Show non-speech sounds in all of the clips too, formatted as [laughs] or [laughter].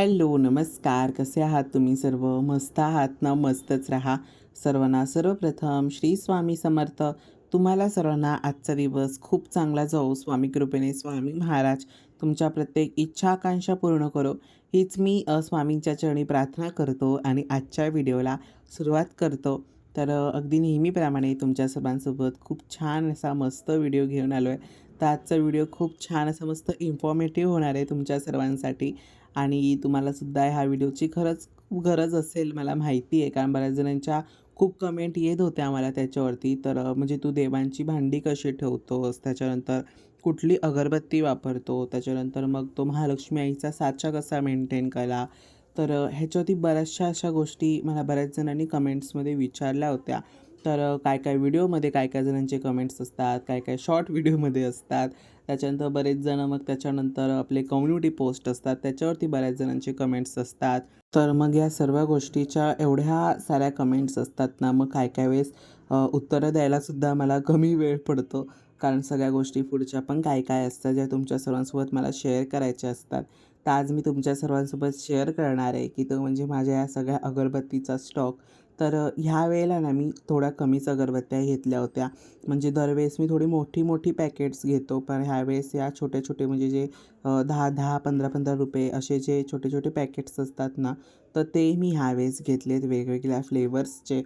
Hello नमस्कार. कसे आहात तुम्ही सर्व? मस्त आहात ना? मस्तच राहा. सर्वांना सर्वप्रथम श्री स्वामी समर्थ. तुम्हाला सर्वांना आजचा दिवस खूप चांगला जाऊ स्वामी कृपेने स्वामी महाराज तुमच्या प्रत्येक इच्छा आकांक्षा पूर्ण करो. हीच मी स्वामींच्या चरणी प्रार्थना करतो आणि आजच्या व्हिडिओला सुरुवात करतो. तर अगदी नेहमीप्रमाणे तुमच्या सर्वांसोबत खूप छान असा मस्त व्हिडिओ घेऊन आलो आहे तर आजचा व्हिडिओ खूप छान असा मस्त इन्फॉर्मेटिव्ह होणार आहे तुमच्या सर्वांसाठी. आणि तुम्हालासुद्धा ह्या व्हिडिओची खरंच गरज असेल मला माहिती आहे. कारण बऱ्याच जणांच्या खूप कमेंट येत होत्या आम्हाला त्याच्यावरती. तर म्हणजे तू देवांची भांडी कशी ठेवतोस? त्याच्यानंतर कुठली अगरबत्ती वापरतो? त्याच्यानंतर मग तो महालक्ष्मी आईचा साचा कसा मेंटेन केला तर ह्याच्यावरती बऱ्याचशा अशा गोष्टी मला बऱ्याच जणांनी कमेंट्समध्ये विचारल्या होत्या. तर काय काय व्हिडिओमध्ये काय काय जणांचे कमेंट्स असतात काय काय शॉर्ट व्हिडिओमध्ये असतात. त्याच्यानंतर बरेच जण मग त्याच्यानंतर आपले कम्युनिटी पोस्ट असतात त्याच्यावरती बऱ्याच जणांचे कमेंट्स असतात. तर मग या सर्व गोष्टीच्या एवढ्या साऱ्या कमेंट्स असतात ना मग काय काय वेळेस उत्तरं द्यायलासुद्धा मला कमी वेळ पडतो. कारण सगळ्या गोष्टी पुढच्या पण काय काय असतात ज्या तुमच्या सर्वांसोबत मला शेअर करायच्या असतात. तर आज मी तुमच्या सर्वांसोबत शेअर करणार आहे की तो म्हणजे माझ्या या सगळ्या अगरबत्तीचा स्टॉक तर ह्या वेळेला ना मी थोड्या कमीच अगरबत्त्या घेतल्या होत्या. म्हणजे दरवेळेस मी थोडी मोठी मोठी पॅकेट्स घेतो. पण ह्यावेळेस या छोटे छोटे म्हणजे जे दहा दहा पंधरा पंधरा रुपये असे जे छोटे छोटे पॅकेट्स असतात ना तर ते मी ह्यावेळेस घेतलेत. वेगवेगळ्या फ्लेवर्सचे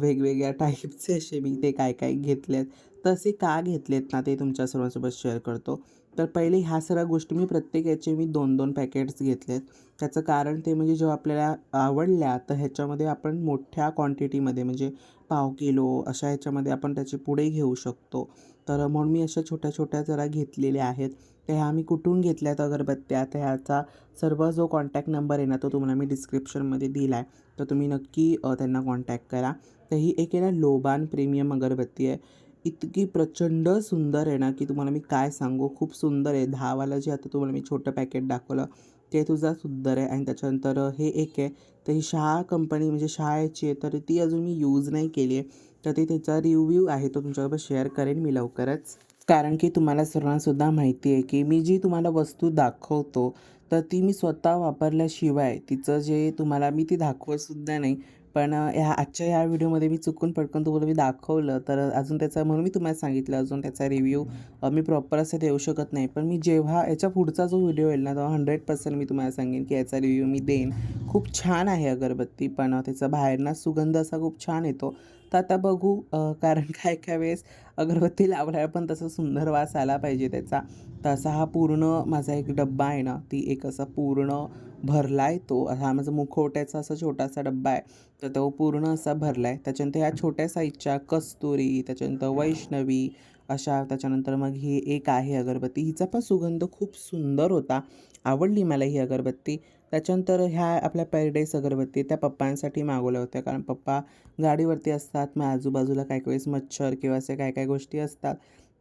वेगवेगळ्या टाईपचे असे मी ते काय काय घेतलेत. तसे का घेतलेत ना ते तुमच्या सर्वांसोबत शेअर करतो. तर पहिले ह्या सर्व गोष्टी मी प्रत्येक याचे मी दोन दोन पॅकेट्स घेतलेत. त्याचं कारण ते म्हणजे जेव्हा आपल्याला आवडल्या तर ह्याच्यामध्ये आपण मोठ्या क्वांटिटीमध्ये म्हणजे पाव किलो अशा ह्याच्यामध्ये आपण त्याचे पुढे घेऊ शकतो. तर म्हणून मी अशा छोट्या छोट्या जरा घेतलेल्या आहेत. तर ह्या मी कुठून घेतल्यात अगरबत्त्या? तर ह्याचा सर्व जो कॉन्टॅक्ट नंबर आहे ना तो तुम्हाला मी डिस्क्रिप्शनमध्ये दिला आहे तर तुम्ही नक्की त्यांना कॉन्टॅक्ट करा. तर ही एक आहे ना लोबान प्रीमियम अगरबत्ती आहे. इतकी प्रचंड सुंदर आहे ना की तुम्हाला मी काय सांगू? खूप सुंदर आहे. दहावाला जे आता तुम्हाला मी छोटं पॅकेट दाखवलं ते तुझा सुंदर आहे. आणि त्याच्यानंतर हे एक आहे. तर ही शहा कंपनी म्हणजे शाळेची आहे. तर ती अजून मी यूज नाही केली आहे. तर ते त्याचा रिव्ह्यू आहे. तो तुमच्याबरोबर शेअर करेन मी लवकरच. कारण की तुम्हाला सर्वांसुद्धा माहिती आहे की मी जी तुम्हाला वस्तू दाखवतो तर ती मी स्वतः वापरल्याशिवाय तिचं जे तुम्हाला मी ती दाखवतसुद्धा नाही. पण ह्या आजच्या ह्या व्हिडिओमध्ये मी चुकून पटकन तुम्हाला मी दाखवलं तर अजून त्याचा म्हणून मी तुम्हाला सांगितलं अजून त्याचा रिव्ह्यू मी प्रॉपर असं देऊ शकत नाही. पण मी जेव्हा याच्या पुढचा जो व्हिडिओ येईल ना तेव्हा हंड्रेड पर्सेंट मी तुम्हाला सांगेन की याचा रिव्ह्यू मी देईन. खूप छान आहे अगरबत्ती पण त्याचा बाहेरना सुगंध असा खूप छान येतो. तर आता बघू कारण [laughs] काय काय वेळेस अगरबत्ती लावल्यावर पण तसा सुंदर वास आला पाहिजे त्याचा. तसा हा पूर्ण माझा एक डब्बा आहे ना ती एक असा पूर्ण भरला आहे तो. हा माझा मुखवट्याचा असा छोटासा डब्बा आहे. तर तो पूर्ण असा भरला आहे त्याच्यानंतर ह्या छोट्या साईजच्या कस्तुरी त्याच्यानंतर वैष्णवी अशा त्याच्यानंतर मग ही एक आहे अगरबत्ती. हिचा पण सुगंध खूप सुंदर होता. आवडली मला ही अगरबत्ती. त्याच्यानंतर ह्या आपल्या पॅरेडाईस अगरबत्ती त्या पप्पांसाठी मागवल्या होत्या. कारण पप्पा गाडीवरती असतात. मग आजूबाजूला काही काही वेळेस मच्छर किंवा असे काय काय गोष्टी असतात.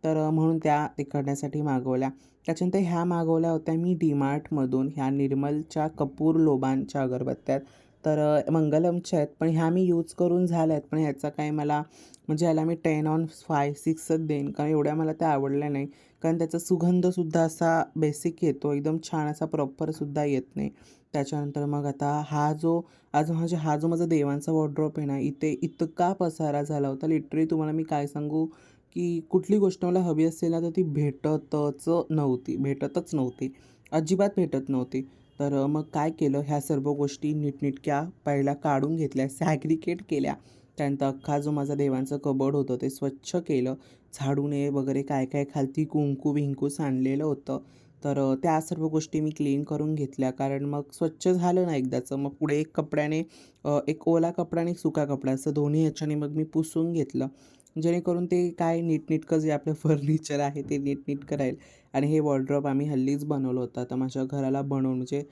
तर म्हणून त्या तिकडण्यासाठी मागवल्या. त्याच्यानंतर ह्या मागवल्या होत्या मी डीमार्टमधून ह्या निर्मलच्या कपूर लोबांच्या अगरबत्त्या आहेत. तर मंगलमच्या आहेत. पण ह्या मी यूज करून झाल्या आहेत. पण ह्याचा काय मला म्हणजे ह्याला मी टेन ऑन फाय सिक्सच देईन. कारण एवढ्या मला त्या आवडल्या नाही कारण त्याचा सुगंधसुद्धा असा बेसिक येतो. एकदम छान असा प्रॉपरसुद्धा येत नाही. त्याच्यानंतर मग आता हा जो आज म्हणजे हा जो माझा देवांचा वॉर्ड्रॉप आहे ना इथे इतका पसारा झाला होता. लिटरली तुम्हाला मी काय सांगू की कुठली गोष्ट मला हवी असेल ना तर ती भेटतच नव्हती. भेटतच नव्हती. अजिबात भेटत नव्हती. तर मग काय केलं? ह्या सर्व गोष्टी नीटनीटक्या पहिल्या काढून घेतल्या सॅग्रिकेट केल्या. त्यानंतर अख्खा जो माझा देवांचं कबड होतं ते स्वच्छ केलं. झाडूने वगैरे काय काय खालती कुंकू भिंकू सांडलेलं होतं. तर त्या सर्व गोष्टी मी क्लीन करून घेतल्या. कारण मग स्वच्छ झालं ना एकदाचं. मग पुढे एक कपड्याने एक ओला कपडा आणि एक सुका कपडा असं दोन्ही ह्याच्याने मग मी पुसून घेतलं. जेणेकरून ते काय नीटनीटकं जे आपलं फर्निचर आहे ते नीटनीटकं राहील. आणि हे वॉर्ड्रॉप आम्ही हल्लीच बनवलं होतं. आता माझ्या घराला बनवून म्हणजे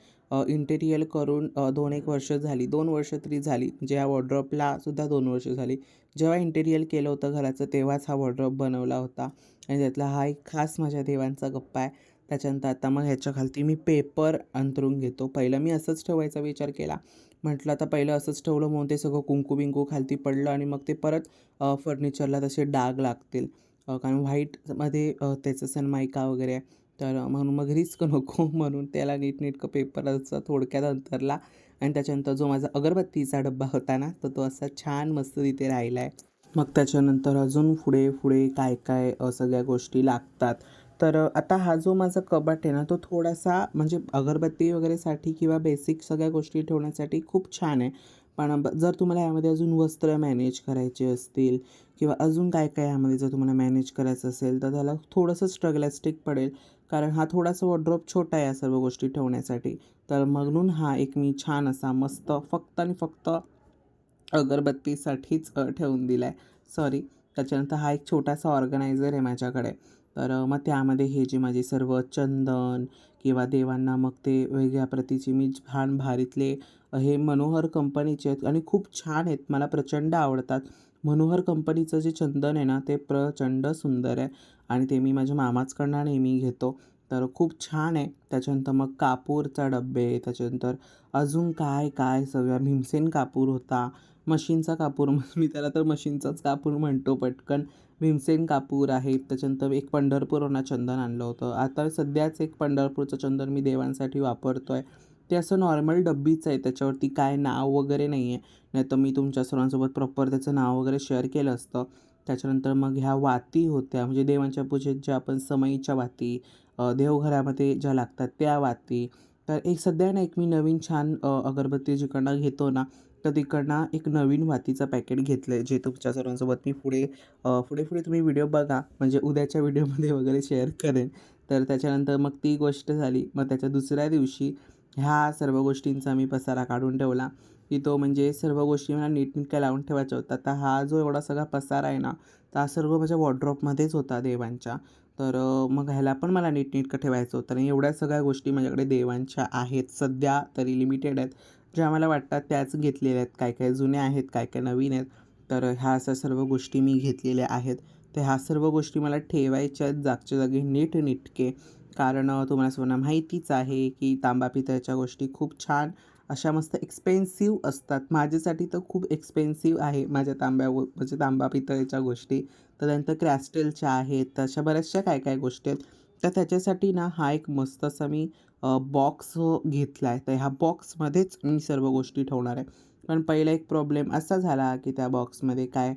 इंटेरियल करून दोन एक वर्ष झाली. दोन वर्ष तरी झाली. म्हणजे वॉर्ड्रॉपला सुद्धा दोन वर्ष झाली. जेव्हा इंटेरियल केलं होतं घराचं तेव्हाच हा वॉर्ड्रॉप बनवला होता. आणि त्यातला हा एक खास माझ्या देवांचा गप्पा आहे. त्याच्यानंतर आता मग ह्याच्या खालती मी पेपर अंतरून घेतो. पहिलं मी असंच ठेवायचा विचार केला. म्हटलं आता पहिलं असंच ठेवलं म्हणून ते सगळं कुंकू बिंकू खालती पडलं आणि मग ते परत फर्निचरला तसे डाग लागतील. कारण व्हाईटमध्ये त्याचं सनमायका वगैरे आहे. तर म्हणून मग रिस्क नको [laughs] म्हणून त्याला नीटनेटकं पेपरचा थोडक्यात अंतरला. आणि त्याच्यानंतर जो माझा अगरबत्तीचा डब्बा होता ना तर तो असा छान मस्त तिथे राहिला आहे मग त्याच्यानंतर अजून पुढे पुढे काय काय सगळ्या गोष्टी लागतात. तर आता हा जो माझा कबाट आहे ना तो थोडासा म्हणजे अगरबत्ती वगैरेसाठी किंवा बेसिक सगळ्या गोष्टी ठेवण्यासाठी खूप छान आहे. पण जर तुम्हाला यामध्ये अजून वस्त्र मॅनेज करायचे असतील किंवा अजून काय काय यामध्ये जर तुम्हाला मॅनेज करायचं असेल तर त्याला थोडंसं स्ट्रगलॅस्टिक पडेल. कारण हा थोडासा वॉड्रॉप छोटा आहे या सर्व गोष्टी ठेवण्यासाठी. तर म्हणून हा एक मी छान असा मस्त फक्त आणि फक्त अगरबत्तीसाठीच ठेवून दिला आहे सॉरी त्याच्यानंतर हा एक छोटासा ऑर्गनायझर आहे माझ्याकडे. तर मग त्यामध्ये हे जे माझे सर्व चंदन किंवा देवांना मग ते वेगळ्या प्रतीचे मी छान भारीतले हे मनोहर कंपनीचे आहेत आणि खूप छान आहेत. मला प्रचंड आवडतात. मनोहर कंपनीचं जे चंदन आहे ना ते प्रचंड सुंदर आहे. आणि ते मी माझ्या मामाचकडनं नेहमी घेतो. तर खूप छान आहे. त्याच्यानंतर मग कापूरचा डब्बे त्याच्यानंतर अजून काय काय सगळ्या भीमसेन कापूर होता. मशीनचा कापूर [laughs] मी त्याला तर मशीनचाच कापूर म्हणतो पटकन. भीमसेन कापूर आहे. त्याच्यानंतर एक पंढरपूरवरनं चंदन आणलं होतं. आता सध्याच एक पंढरपूरचं चंदन मी देवांसाठी वापरतो आहे ते असं नॉर्मल डब्बीच आहे त्याच्यावरती काय नाव वगैरे नाही आहे नाही तर मी तुमच्या सर्वांसोबत प्रॉपर त्याचं नाव वगैरे शेअर केलं असतं. त्याच्यानंतर मग ह्या वाती होत्या म्हणजे देवांच्या पूजेत ज्या आपण समईच्या वाती देवघरामध्ये ज्या लागतात त्या वाती. तर एक सध्या ना एक मी नवीन छान अगरबत्ती जिकडनं घेतो ना तर तिकडनं एक नवीन वातीचं पॅकेट घेतलं आहे जे तुमच्या सर्वांसोबत मी पुढे पुढे पुढे तुम्ही व्हिडिओ बघा. म्हणजे उद्याच्या व्हिडिओमध्ये वगैरे शेअर करेन. तर त्याच्यानंतर मग ती गोष्ट झाली. मग त्याच्या दुसऱ्या दिवशी ह्या सर्व गोष्टींचा मी पसारा काढून ठेवला की तो म्हणजे सर्व गोष्टी मला नीटनेटक्या लावून ठेवायच्या होत्या. तर हा जो एवढा सगळा पसारा आहे ना तर हा सर्व माझ्या वॉर्ड्रॉपमध्येच होता देवांच्या. तर मग ह्याला पण मला नीटनेटकं ठेवायचं होतं. आणि एवढ्या सगळ्या गोष्टी माझ्याकडे देवांच्या आहेत सध्या तरी लिमिटेड आहेत. ज्या मला वाटतात त्याच घेतलेल्या आहेत. काय काय जुन्या आहेत काय काय नवीन आहेत. तर ह्या अशा सर्व गोष्टी मी घेतलेल्या आहेत. तर ह्या सर्व गोष्टी मला ठेवायच्या आहेत जागच्या जागी नीट नीटके. कारण तुम्हाला सर्वांना माहितीच आहे की तांबा पितळच्या गोष्टी खूप छान अशा मस्त एक्सपेन्सिव्ह असतात. माझ्यासाठी तर खूप एक्सपेन्सिव्ह आहे माझ्या तांब्या म्हणजे तांबा पितळेच्या गोष्टी. तर त्यानंतर क्रॅस्टलच्या आहेत तशा बऱ्याचशा काय काय गोष्टी आहेत. तर त्याच्यासाठी ना हा एक मस्त असा मी बॉक्स घेतला आहे तर ह्या बॉक्समध्येच मी सर्व गोष्टी ठेवणार आहे. पण पहिला एक प्रॉब्लेम असा झाला की त्या बॉक्समध्ये काय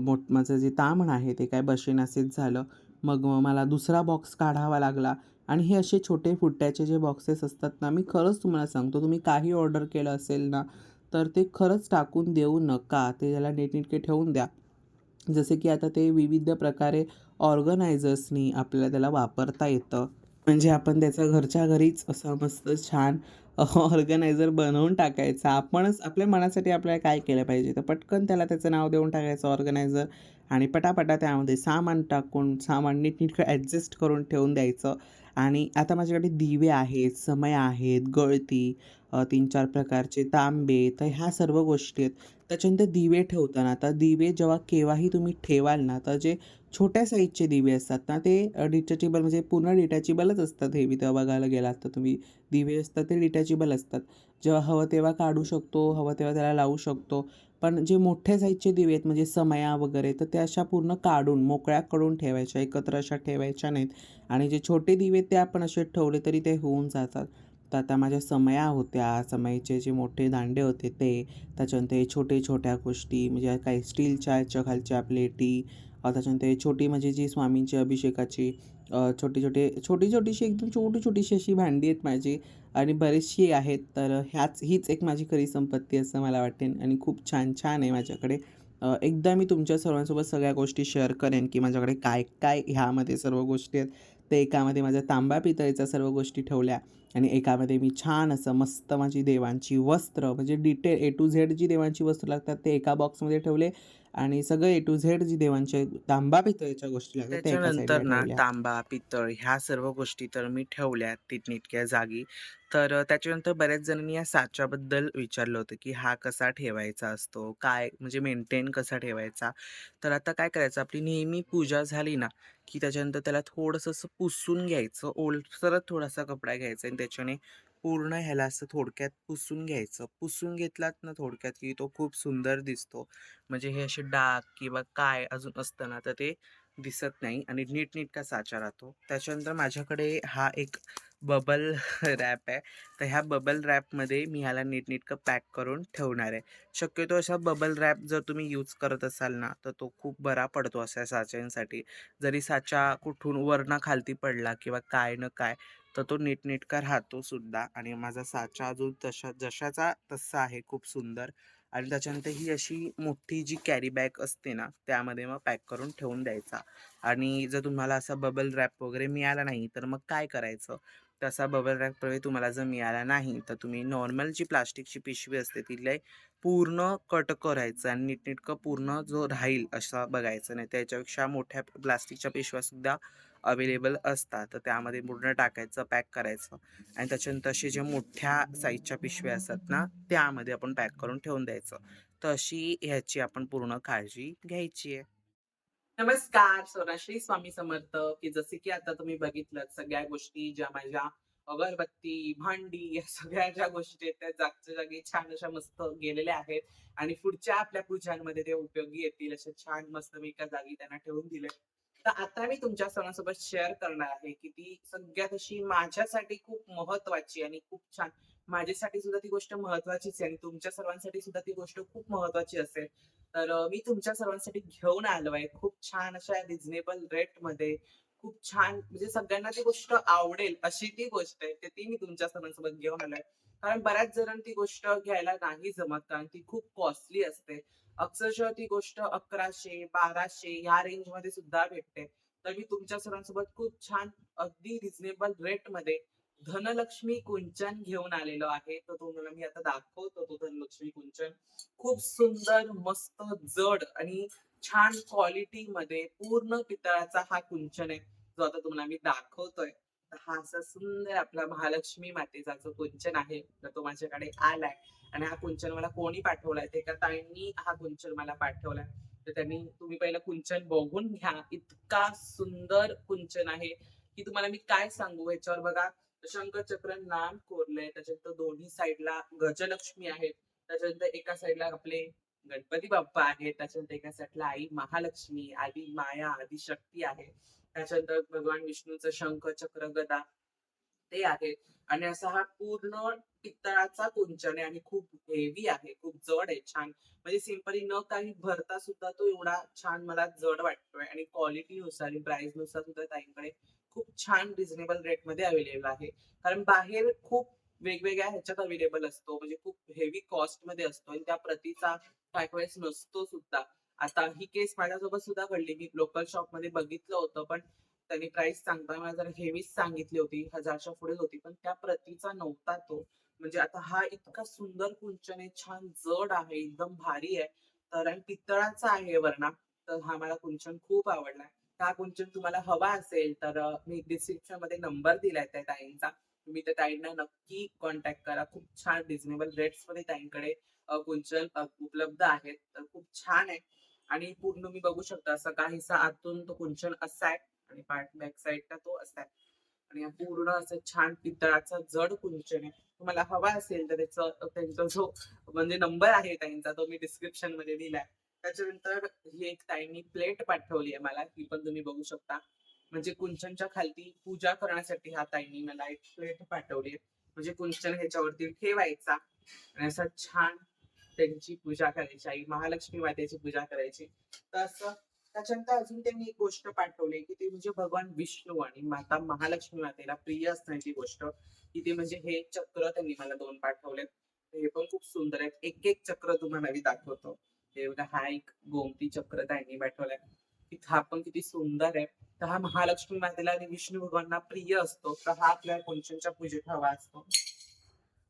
मोठ माझं जे तामण आहे ते काय बसेनासेच झालं. मग मला दुसरा बॉक्स काढावा लागला. आणि हे असे छोटे फुट्ट्याचे जे बॉक्सेस असतात ना मी खरंच तुम्हाला सांगतो तुम्ही काही ऑर्डर केलं असेल ना तर ते खरंच टाकून देऊ नका. ते त्याला नीटनेटके ठेवून द्या. जसे की आता ते विविध प्रकारे ऑर्गनायझर्सनी आपल्याला त्याला वापरता येतं. म्हणजे आपण त्याचा घरच्या घरीच असा मस्त छान ऑर्गनायझर बनवून टाकायचा. आपणच आपल्या मनासाठी आपल्याला काय केलं पाहिजे तर पटकन त्याला त्याचं नाव देऊन टाकायचं ऑर्गनायझर आणि पटापटा त्यामध्ये सामान टाकून सामान नीटनीटकं ॲडजस्ट करून ठेवून द्यायचं. आणि आता माझ्याकडे दिवे आहेत समय आहेत गळती तीन चार प्रकारचे तांबे तर ह्या सर्व गोष्टी आहेत. त्याच्यानंतर दिवे ठेवताना आता दिवे जेव्हा केव्हाही तुम्ही ठेवाल ना तर जे छोट्या साईजचे दिवे असतात ना ते डिटॅचेबल म्हणजे पूर्ण डिटॅचेबलच असतात हे. मी तेव्हा बघायला गेलात तर तुम्ही दिवे असतात ते डिटॅचेबल असतात. जेव्हा हवं तेव्हा काढू शकतो हवं तेव्हा त्याला लावू शकतो. पण जे मोठ्या साईजचे दिवे आहेत म्हणजे समया वगैरे तर ते अशा पूर्ण काढून मोकळ्याकडून ठेवायच्या एकत्र अशा ठेवायच्या नाहीत. आणि जे छोटे दिवे ते आपण असे ठेवले तरी ते होऊन जातात. तर आता माझ्या समया होत्या समयाचे जे मोठे दांडे होते ते त्याच्यानंतर छोटे छोट्या गोष्टी म्हणजे काही स्टीलच्या याच्या खालच्या प्लेटी त्याच्यानंतर हे छोटी म्हणजे जी स्वामींची अभिषेकाची छोटी छोटे छोटी छोटीशी एकदम छोटी छोटीशी अशी भांडी आहेत माझी आणि बरीचशी आहेत तर ह्याच हीच एक माझी खरी संपत्ती असं मला वाटेन आणि खूप छान छान आहे माझ्याकडे. एकदा मी तुमच्या सर्वांसोबत सगळ्या गोष्टी शेअर करेन की माझ्याकडे काय काय ह्यामध्ये सर्व गोष्टी आहेत. ते एकामध्ये माझ्या तांबा पितळीचा सर्व गोष्टी ठेवल्या आणि एकामध्ये मी छान असं मस्त माझी देवांची वस्त्र म्हणजे डिटेल ए टू झेड जी देवांची वस्त्र लागतात ते एका बॉक्समध्ये ठेवले आणि सगळं ए टू झेड जी देवांच्या तांबा पितळेच्या गोष्टी लागतात त्या एका त्याच्यानंतर ना ठेवल्या तांबा, पितळ ह्या सर्व गोष्टी तर मी ठेवल्या नीटनेटक्या जागी. तर अ, त्याच्यानंतर बऱ्याच जणांनी या साच्याबद्दल विचारलं होतं, की हा कसा ठेवायचा असतो? काय म्हणजे मेंटेन कसा ठेवायचा? तर आता काय करायचं आपली नेहमी पूजा झाली ना, की त्याच्यानंतर त्याला थोडंसं असं पुसून घ्यायचं. ओलसरच थोडासा कपडा घ्यायचा आणि त्याच्याने पूर्ण ह्याला असं थोडक्यात पुसून घ्यायचं. पुसून घेतलात ना थोडक्यात, की तो खूप सुंदर दिसतो. म्हणजे हे असे डाग किंवा काय अजून असतं ना, तर ते दिसत नाही आणि नीटनीटका साचा राहतो. त्याच्यानंतर माझ्याकडे हा एक बबल [laughs] रॅप आहे. तर ह्या बबल रॅपमध्ये मी ह्याला नीटनीटकं पॅक करून ठेवणार आहे. शक्यतो असा बबल रॅप जर तुम्ही यूज करत असाल ना, तर तो खूप बरा पडतो अशा साच्यांसाठी. जरी साचा कुठून वरनं खालती पडला किंवा काय न काय, तर तो नीटनेटका राहतो सुद्धा आणि माझा साचा अजून तशा जशाचा तसा आहे खूप सुंदर आणि त्याच्यानंतर ही अशी मोठी जी कॅरी बॅग असते ना, त्यामध्ये मग पॅक करून ठेवून द्यायचा आणि जर तुम्हाला असा बबल रॅप वगैरे मिळाला नाही, तर मग काय करायचं? तसा बबल रॅप वगैरे तुम्हाला जर मिळाला नाही, तर तुम्ही नॉर्मल जी प्लास्टिकची पिशवी असते, तिला पूर्ण कट करायचं आणि नीटनेटकं पूर्ण जो राहील असा बघायचं. नाही त्याच्यापेक्षा मोठ्या प्लास्टिकच्या पिशव्यासुद्धा अवेलेबल असतात. तर त्यामध्ये पूर्ण टाकायचं, पॅक करायचं आणि त्याच्यानंतर असे जे मोठ्या साईजच्या पिशव्या असतात ना, त्यामध्ये आपण पॅक करून ठेवून द्यायचं. तर अशी ह्याची आपण पूर्ण काळजी घ्यायची आहे. नमस्कार, सोना स्वामी समर्थ, की जसे की आता तुम्ही बघितलं सगळ्या गोष्टी ज्या माझ्या अगरबत्ती, भांडी या सगळ्या ज्या गोष्टी आहेत त्या जागच्या जागी छान अशा मस्त गेलेल्या आहेत आणि पुढच्या आपल्या पूजांमध्ये ते उपयोगी येतील अशा छान मस्त मी एका जागी त्यांना ठेवून दिले. तर आता मी तुमच्या सणासोबत शेअर करणार आहे, की ती सगळ्यात अशी माझ्यासाठी खूप महत्वाची आणि खूप छान माझ्यासाठी सुद्धा ती गोष्ट महत्वाचीच आहे आणि तुमच्या सर्वांसाठी सुद्धा ती गोष्ट खूप महत्वाची असेल. तर मी तुमच्या सर्वांसाठी घेऊन आलोय खूप छान अशा रिझनेबल रेटमध्ये खूप छान म्हणजे सगळ्यांना ती गोष्ट आवडेल अशी ती गोष्ट आहे. ती मी तुमच्या सर्वांसोबत घेऊन आलोय. कारण बऱ्याच जण ती गोष्ट घ्यायला नाही जमत कारण ती खूप कॉस्टली असते. अक्षरशः ती गोष्ट अकराशे बाराशे या रेंजमध्ये सुद्धा भेटते. तर मी तुमच्या सर्वांसोबत खूप छान अगदी रिझनेबल रेटमध्ये धनलक्ष्मी कुंचन घेऊन आलेलो आहे. तर तुम्हाला मी आता दाखवतो तो धनलक्ष्मी कुंचन. खूप सुंदर, मस्त, जड आणि छान क्वालिटी मध्ये पूर्ण पितळाचा हा कुंचन आहे, जो आता तुम्हाला मी दाखवतोय. तर हा असा सुंदर आपला महालक्ष्मी मातेचा जो कुंचन आहे, तर तो माझ्याकडे आलाय आणि हा कुंचन मला कोणी पाठवलाय? ते का ताईंनी हा कुंचन मला पाठवलाय. तर त्यांनी तुम्ही पहिलं कुंचन बघून घ्या. इतका सुंदर कुंचन आहे, की तुम्हाला मी काय सांगू? याच्यावर बघा शंखचक्र नाम कोरलंय. त्याच्यानंतर दोन्ही साईडला गजलक्ष्मी आहेत. त्याच्यानंतर एका साईडला आपले गणपती बाप्पा आहेत. त्याच्यानंतर एका साईडला आई महालक्ष्मी, आदी माया, आदिशक्ती आहे. त्याच्यानंतर भगवान विष्णूचं शंख, चक्र, गदा ते आहे आणि असा हा पूर्ण पितळाचा कुंचन आहे आणि खूप हेवी आहे, खूप जड आहे, छान. म्हणजे सिंपली न काही भरता सुद्धा तो एवढा छान मला जड वाटतोय आणि क्वालिटीनुसार आणि प्राईसनुसार सुद्धा ताईंकडे खूप छान रिझनेबल रेटमध्ये अवेलेबल आहे. कारण बाहेर खूप वेगवेगळ्या ह्याच्यात अवेलेबल असतो. म्हणजे खूप हेवी कॉस्टमध्ये असतो आणि त्या प्रतीचा काही वेळेस नसतो सुद्धा. आता ही केस माझ्यासोबत सुद्धा घडली. मी लोकल शॉपमध्ये बघितलं होतं, पण त्यांनी प्राईस सांगताना जर हेवीच सांगितली होती. 1000च्या पुढे होती. पण त्या प्रतीचा नव्हता तो. म्हणजे आता हा इतका सुंदर कुंचन आहे, छान जड आहे, एकदम भारी आहे. तर आणि पितळाचा आहे वरनं. तर हा मला कुंचन खूप आवडला. हा कुंचन तुम्हाला हवा असेल तर मी डिस्क्रिप्शनमध्ये नंबर दिलाय त्या ताईंचा. तुम्ही त्या ताईंना नक्की कॉन्टॅक्ट करा. खूप छान रिझनेबल रेट्समध्ये ताईंकडे कुंचन उपलब्ध आहेत. तर खूप छान आहे आणि पूर्ण मी बघू शकता असा काहीसा आतून तो कुंचन असा आहे आणि पार्ट बॅक साईडला तो असा आहे आणि पूर्ण असं छान पितळाचा जड कुंचन आहे. तुम्हाला हवा असेल तर त्याचं त्यांचा जो म्हणजे नंबर आहे त्यांचा तो मी डिस्क्रिप्शनमध्ये दिलाय. त्याच्यानंतर ही एक ताईंनी प्लेट पाठवली आहे मला. ही पण तुम्ही बघू शकता. म्हणजे कुंचनच्या खालती पूजा करण्यासाठी ह्या ताईंनी मला एक प्लेट पाठवली आहे. म्हणजे कुंचन ह्याच्यावरती ठेवायचा आणि असा छान त्यांची पूजा करायची. आई महालक्ष्मी मातेची पूजा करायची. तर असं त्याच्यानंतर अजून त्यांनी एक गोष्ट पाठवली, की ती म्हणजे भगवान विष्णू आणि माता महालक्ष्मी मातेला प्रिय असण्याची गोष्ट, की ते म्हणजे हे चक्र त्यांनी मला दोन पाठवलेत. हे पण खूप सुंदर आहेत. एक-एक चक्र तुम्हाला मी दाखवतो. हे बघा हा एक गोमती चक्र त्यांनी पाठवलाय. हा पण किती सुंदर आहे. तर हा महालक्ष्मी मातेला आणि विष्णू भगवानना प्रिय असतो. तर हा आपल्या कुंचनच्या पूजेत हवा असतो.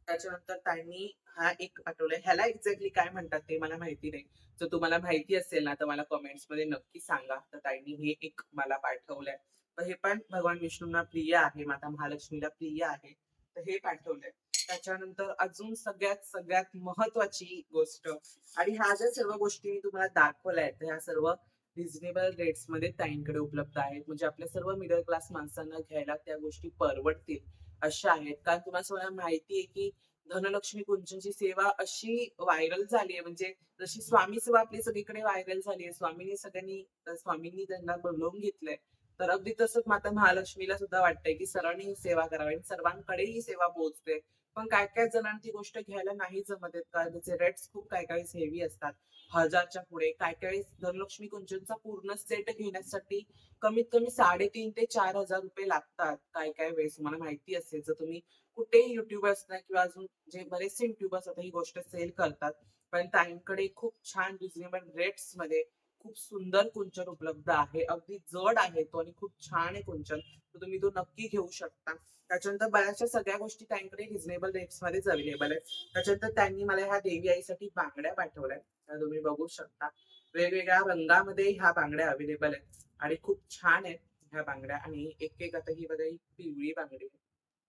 त्याच्यानंतर त्यांनी हा एक पाठवलाय. ह्याला एक्झॅक्टली काय म्हणतात ते मला माहिती नाही. जर तुम्हाला माहिती असेल ना, तर मला कमेंट्समध्ये नक्की सांगा. तर ताईंनी हे एक मला पाठवलंय. तर हे पण भगवान विष्णूंना प्रिय आहे, माता महालक्ष्मीला प्रिय आहे. तर हे पाठवलंय. त्याच्यानंतर अजून सगळ्यात सगळ्यात महत्वाची गोष्ट आणि ह्या ज्या सर्व गोष्टी मी तुम्हाला दाखवल्या आहेत, तर ह्या सर्व रिझनेबल रेट्समध्ये ताईंकडे उपलब्ध आहेत. म्हणजे आपल्या सर्व मिडल क्लास माणसांना घ्यायला त्या गोष्टी परवडतील अशा आहेत. कारण तुम्हाला सगळ्यांना माहिती आहे, की धनलक्ष्मी कुंचनची सेवा अशी व्हायरल झाली आहे. म्हणजे जशी स्वामी सेवा आपली सगळीकडे व्हायरल झाली आहे. स्वामीने सगळ्यांनी स्वामींनी त्यांना बोलवून घेतलंय. तर अगदी तसंच माता महालक्ष्मीला सुद्धा वाटतंय की सर्वांनी ही सेवा करावी आणि सर्वांकडे ही सेवा पोहोचते. पण काय काय जणांची गोष्ट घ्यायला नाही जमत येत कारण त्याचे रेट्स खूप काय काय हेवी असतात. हजारच्या पुढे काय काय धनलक्ष्मी कुंचनचा पूर्ण सेट घेण्यासाठी कमीत कमी साडेतीन ते चार हजार रुपये लागतात काय काय वेळेस. तुम्हाला माहिती असेल जर तुम्ही कुठेही युट्यूबर्स किंवा अजून जे बरेचसे युट्यूबर्स आता ही गोष्ट सेल करतात. पण त्यांकडे खूप छान रिझनेबल रेट्समध्ये खूप सुंदर कुंचन उपलब्ध आहे. अगदी जड आहे तो आणि खूप छान आहे कुंचन. तर तुम्ही तो नक्की घेऊ शकता. त्याच्यानंतर बऱ्याचशा सगळ्या गोष्टी त्यांकडे रिझनेबल रेट्स मध्येच अवेलेबल आहेत. त्याच्यानंतर त्यांनी मला ह्या देवी आईसाठी बांगड्या पाठवल्या त्या तुम्ही बघू शकता. वेगवेगळ्या रंगामध्ये ह्या बांगड्या अवेलेबल आहेत. आणि खूप छान आहेत ह्या बांगड्या. आणि एक एक आता ही बघा ही पिवळी बांगडी आहे.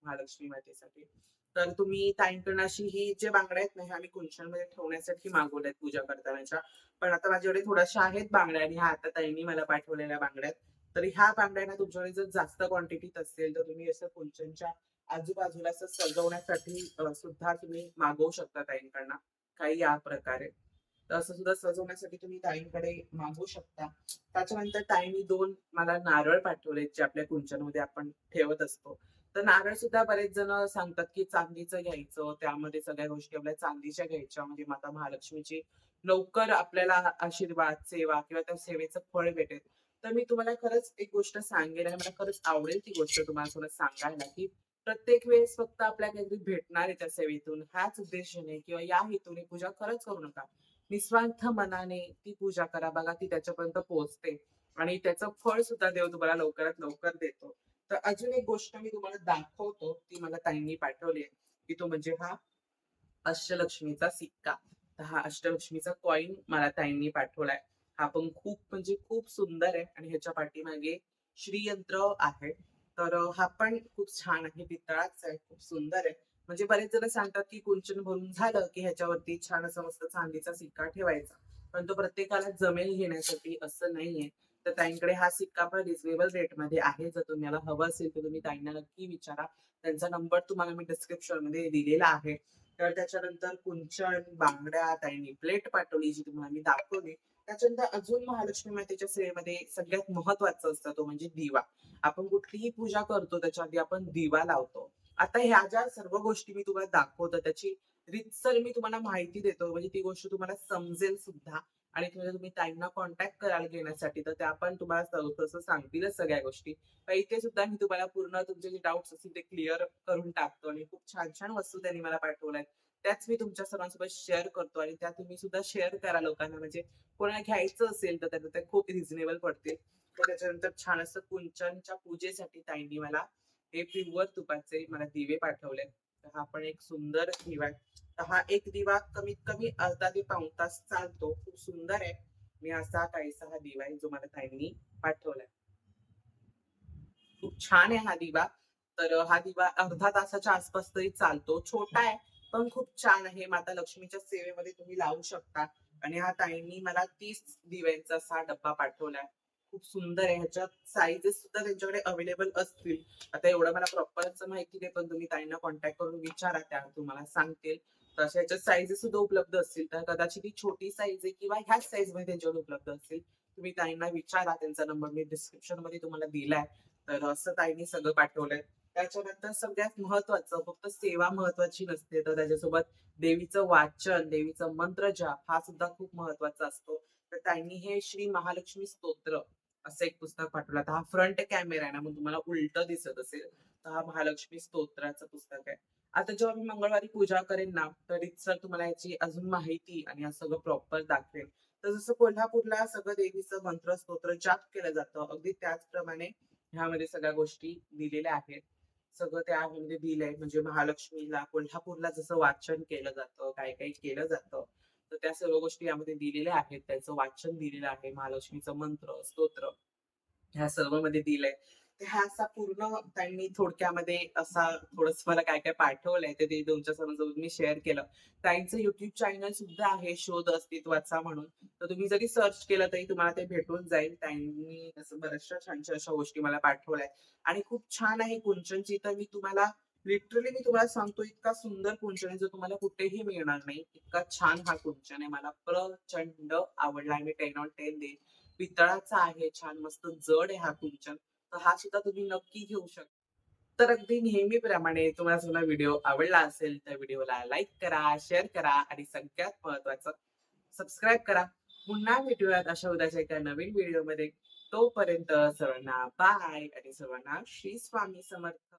महालक्ष्मी मातेसाठी. तर तुम्ही ताईंकडनाशी ही जे बांगड्या आहेत ना ह्या मी कुंशांमध्ये ठेवण्यासाठी मागवल्यात आहेत पूजा करतानाच्या. पण आता माझ्याकडे थोड्याशा आहेत बांगड्या आणि ह्या आता ताईंनी मला पाठवलेल्या बांगड्या आहेत. तर ह्या बांगड्यांना तुमच्याकडे जर जास्त क्वांटिटीत असेल तर तुम्ही असं कुंचनच्या आजूबाजूला असं सजवण्यासाठी सुद्धा तुम्ही मागवू शकता ताईंकडनं. काही या प्रकारे. तर असं सुद्धा सजवण्यासाठी तुम्ही ताईंकडे मागवू शकता. त्याच्यानंतर ताईंनी दोन मला नारळ पाठवले जे आपल्या कुंचनमध्ये आपण ठेवत असतो. तर नारळ सुद्धा बरेच जण सांगतात की चांदीचं घ्यायचं त्यामध्ये सगळ्या गोष्टी आपल्या चांदीच्या घ्यायच्या. म्हणजे माता महालक्ष्मीची लवकर आपल्याला आशीर्वाद सेवा किंवा त्या सेवेचं फळ भेटेल. तर मी तुम्हाला खरंच एक गोष्ट सांगेन आणि मला खरंच आवडेल ती गोष्ट तुम्हाला थोडं सांगायला की प्रत्येक वेळेस फक्त आपल्या काहीतरी भेटणार आहे त्या सेवेतून. ह्याच उद्देशाने किंवा या हेतूने पूजा खरंच करू नका. निस्वार्थ मनाने ती पूजा करा. बघा ती त्याच्यापर्यंत पोहोचते आणि त्याचं फळ सुद्धा देव तुम्हाला लवकरात लवकर देतो. तर अजून एक गोष्ट मी तुम्हाला दाखवतो ती मला ताईंनी पाठवली आहे की तो म्हणजे हा अष्टलक्ष्मीचा सिक्का. तर हा अष्टलक्ष्मीचा कॉईन मला ताईंनी पाठवलाय. हा पण खूप म्हणजे खूप सुंदर आहे आणि ह्याच्या पाठीमागे श्रीयंत्र आहे. तर हा पण खूप छान आहे पितळाचा आहे खूप सुंदर आहे. म्हणजे बरेच जण सांगतात की कुंचन भरून झालं की ह्याच्यावरती छान असं मस्त चांदीचा सिक्का ठेवायचा. पण तो प्रत्येकाला जमेल घेण्यासाठी असं नाहीये. तर ताईंकडे हा सिक्का पण रिझनेबल रेटमध्ये आहे. जर तुम्हाला हवं असेल तर तुम्ही ताईंना नक्की विचारा. त्यांचा नंबर तुम्हाला मी डिस्क्रिप्शनमध्ये दिलेला आहे. तर त्याच्यानंतर कुंचन बांगड्या ताईंनी प्लेट पाठवली जी तुम्हाला मी दाखवली त्याच्यानंतर अजून महालक्ष्मी मातेच्या सेवेमध्ये सगळ्यात महत्वाचं असतं तो म्हणजे दिवा. आपण कुठलीही पूजा करतो त्याच्या आधी आपण दिवा लावतो. आता ह्या ज्या सर्व गोष्टी मी तुम्हाला दाखवतो त्याची रीतसर मी तुम्हाला माहिती देतो. म्हणजे ती गोष्ट तुम्हाला समजेल सुद्धा. आणि तुम्ही ताईंना कॉन्टॅक्ट कराल घेण्यासाठी तर त्या पण तुम्हाला तसं सांगतीलच सगळ्या गोष्टी. पण इथे सुद्धा मी तुम्हाला पूर्ण तुमचे जे डाऊट्स असतील ते क्लिअर करून टाकतो आणि खूप छान छान वस्तू त्यांनी मला पाठवल्यात. त्याच मी तुमच्या सर्वांसोबत शेअर करतो आणि त्या तुम्ही सुद्धा शेअर करा लोकांना. म्हणजे कोणाला घ्यायचं असेल तर त्यांना ते खूप रिझनेबल पडतील. तर त्याच्यानंतर छान असं कुंचनच्या पूजेसाठी ताईंनी मला हे प्युअर तुपाचे मला दिवे पाठवले हा पण एक सुंदर दिवा आहे. हा एक दिवा कमीत कमी अर्धा ते पाऊण तास चालतो. खूप सुंदर आहे. मी असा काहीसा हा दिवा आहे जो मला ताईंनी पाठवलाय. खूप छान आहे हा दिवा. तर हा दिवा अर्धा तासाच्या आसपास तरी चालतो. छोटा आहे पण खूप छान आहे. माता लक्ष्मीच्या सेवेमध्ये तुम्ही लावू शकता. आणि हा ताईंनी मला तीस दिव्यांचा असा डब्बा पाठवलाय. खूप सुंदर आहे. ह्याच्यात साईजेस सुद्धा त्यांच्याकडे अवेलेबल असतील. आता एवढं मला प्रॉपरच माहिती नाही पण तुम्ही ताईंना कॉन्टॅक्ट करून विचारा. त्या तुम्हाला सांगतील. तशा ह्याच्यात साईजेस सुद्धा उपलब्ध असतील. तर कदाचित ही छोटी साईज आहे किंवा ह्याच साईजमध्ये त्यांच्यावर उपलब्ध असतील तुम्ही ताईंना विचारा त्यांचा नंबर मी डिस्क्रिप्शनमध्ये तुम्हाला दिलाय. तर असं ताईंनी सगळं पाठवलंय. त्याच्यानंतर सगळ्यात महत्वाचं फक्त सेवा महत्वाची नसते. तर त्याच्यासोबत देवीचं वाचन देवीचं मंत्र जाप हा सुद्धा खूप महत्त्वाचा असतो. तर त्यांनी हे श्री महालक्ष्मी स्तोत्र असं एक पुस्तक पाठवलं. हा फ्रंट कॅमेरा आहे ना मग तुम्हाला उलट दिसत असेल. तर हा महालक्ष्मी स्तोत्राचं पुस्तक आहे. आता जेव्हा मी मंगळवारी पूजा करेन ना तर सर तुम्हाला याची अजून माहिती आणि हा सगळं प्रॉपर दाखवेल तर जसं कोल्हापूरला सगळं देवीचं मंत्र स्तोत्र जाप केलं जातं अगदी त्याचप्रमाणे ह्यामध्ये सगळ्या गोष्टी दिलेल्या आहेत. सगळं त्यामध्ये दिलंय म्हणजे महालक्ष्मीला कोल्हापूरला जसं वाचन केलं जातं काय काही केलं जातं तर त्या सर्व गोष्टी यामध्ये दिलेल्या आहेत. त्याचं वाचन दिलेलं आहे महालक्ष्मीचं मंत्र स्तोत्र ह्या सर्वमध्ये दिलंय. हा असा पूर्ण त्यांनी थोडक्यामध्ये असा थोडस मला काय काय पाठवलंय ते ते तुमच्या सर्वांसोबत मी शेअर केलं. त्यांचं युट्यूब चॅनल सुद्धा आहे शोध अस्तित्वाचा म्हणून. तर तुम्ही जरी सर्च केलं तरी तुम्हाला ते भेटून जाईल. त्यांनी असं बऱ्याचशा छान छान अशा गोष्टी मला पाठवल्या आणि खूप छान आहे कुंचनची. तर मी तुम्हाला लिटरली मी तुम्हाला सांगतो इतका सुंदर कुंचन आहे जो तुम्हाला कुठेही मिळणार नाही. इतका छान हा कुंचन आहे. मला प्रचंड आवडला. मी टेन ऑन टेन देईन. पितळाचा आहे. छान मस्त जड आहे हा कुंचन. तर हा सुद्धा तुम्ही नक्की घेऊ शकता तर अगदी नेहमीप्रमाणे तुम्हाला जुना व्हिडिओ आवडला असेल तर व्हिडिओला लाईक करा शेअर करा आणि सगळ्यात महत्वाचं सबस्क्राईब करा. पुन्हा भेटूयात अशा उद्याच्या एका नवीन व्हिडिओमध्ये. तोपर्यंत सर्वांना बाय आणि सर्वांना श्री स्वामी समर्थ.